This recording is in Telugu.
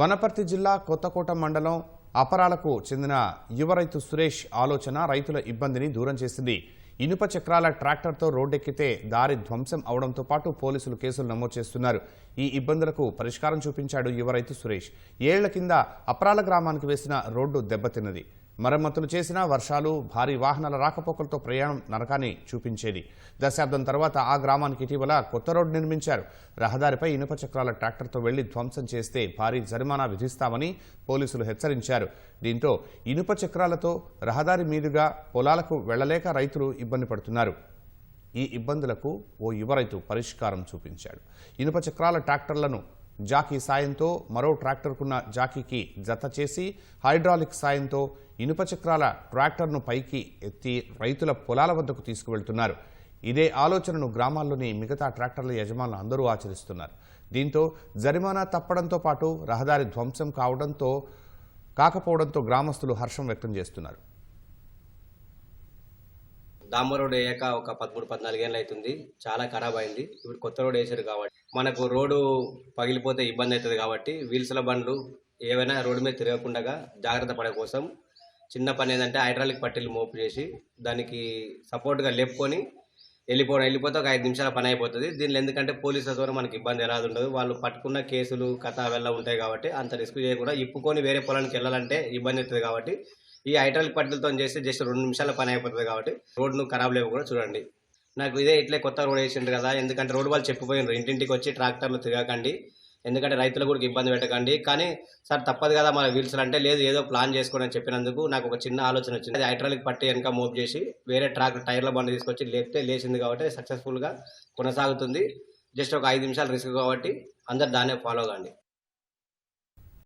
వనపర్తి జిల్లా కొత్తకోట మండలం అపరాలకు చెందిన యువ రైతు సురేష్ ఆలోచన రైతుల ఇబ్బందిని దూరం చేసింది. ఇనుప చక్రాల ట్రాక్టర్తో రోడ్డెక్కితే దారి ధ్వంసం అవడంతో పాటు పోలీసులు కేసులు నమోదు చేస్తున్నారు. ఈ ఇబ్బందులకు పరిష్కారం చూపించాడు యువ రైతు సురేష్. ఏళ్ళ కింద అపరాల గ్రామానికి వేసిన రోడ్డు దెబ్బతిన్నది. మరమ్మతులు చేసినా వర్షాలు భారీ వాహనాల రాకపోకలతో ప్రయాణం నరకాన్ని చూపించేది. దశాబ్దం తర్వాత ఆ గ్రామానికి ఇటీవల కొత్త రోడ్డు నిర్మించారు. రహదారిపై ఇనుప చక్రాల ట్రాక్టర్తో వెళ్ళి ధ్వంసం చేస్తే భారీ జరిమానా విధిస్తామని పోలీసులు హెచ్చరించారు. దీంతో ఇనుప చక్రాలతో రహదారి మీదుగా పొలాలకు వెళ్ళలేక రైతులు ఇబ్బంది పడుతున్నారు. ఈ ఇబ్బందులకు ఓ యువ రైతు పరిష్కారం చూపించాడు. ఇనుప చక్రాల ట్రాక్టర్లను జాకీ సాయంతో మరో ట్రాక్టర్కున్న జాకీకి జత చేసి హైడ్రాలిక్ సాయంతో ఇనుప చక్రాల ట్రాక్టర్ను పైకి ఎత్తి రైతుల పొలాల వద్దకు తీసుకువెళ్తున్నారు. ఇదే ఆలోచనను గ్రామాల్లోని మిగతా ట్రాక్టర్ల యజమానులు అందరూ ఆచరిస్తున్నారు. దీంతో జరిమానా తప్పడంతో పాటు రహదారి ధ్వంసం కావడంతో కాకపోవడంతో గ్రామస్తులు హర్షం వ్యక్తం చేస్తున్నారు. దాంబర్ రోడ్ వేయక ఒక పదమూడు పద్నాలుగేళ్ళు అవుతుంది చాలా ఖరాబ్ అయింది. ఇప్పుడు కొత్త రోడ్ వేసారు కాబట్టి. మనకు రోడ్డు పగిలిపోతే ఇబ్బంది అవుతుంది కాబట్టి వీల్స్ల బండ్లు ఏవైనా రోడ్డు మీద తిరగకుండా జాగ్రత్త పడే కోసం చిన్న పని ఏంటంటే హైడ్రాలిక్ పట్టీలు మోపు చేసి దానికి సపోర్ట్గా లేపుకొని వెళ్ళిపోవడం. వెళ్ళిపోతే ఒక ఐదు నిమిషాల పని అయిపోతుంది. దీనిలో ఎందుకంటే పోలీసుల ద్వారా మనకి ఇబ్బంది ఎలా ఉండదు. వాళ్ళు పట్టుకున్న కేసులు కథ వెళ్ళ ఉంటాయి కాబట్టి అంత రిస్క్ చేయకుండా ఇప్పుకొని వేరే పొలానికి వెళ్ళాలంటే ఇబ్బంది అవుతుంది కాబట్టి ఈ హైడ్రాలిక్ పట్టీలతో చేస్తే జస్ట్ రెండు నిమిషాల పని అయిపోతుంది కాబట్టి రోడ్ను ఖరాబ్ లేవు కూడా చూడండి. నాకు ఇదే ఇట్లే కొత్త రోడ్ వేసిండ్రు కదా ఎందుకంటే రోడ్ వాళ్ళు చెప్పిపోయినారు ఇంటింటికి వచ్చి ట్రాక్టర్లు తిరగకండి ఎందుకంటే రైతులు కూడా ఇబ్బంది పెట్టకండి. కానీ సార్ తప్పదు కదా మన వీల్స్ అంటే లేదు ఏదో ప్లాన్ చేసుకోండి అని చెప్పినందుకు నాకు ఒక చిన్న ఆలోచన వచ్చింది. అది హైడ్రాలిక్ పట్టి వెనక మూవ్ చేసి వేరే ట్రాక్ టైర్ల బండి తీసుకొచ్చి లేపితే లేచింది కాబట్టి సక్సెస్ఫుల్గా కొనసాగుతుంది. జస్ట్ ఒక ఐదు నిమిషాలు రిస్క్ కాబట్టి అందరు దాన్నే ఫాలో కండి.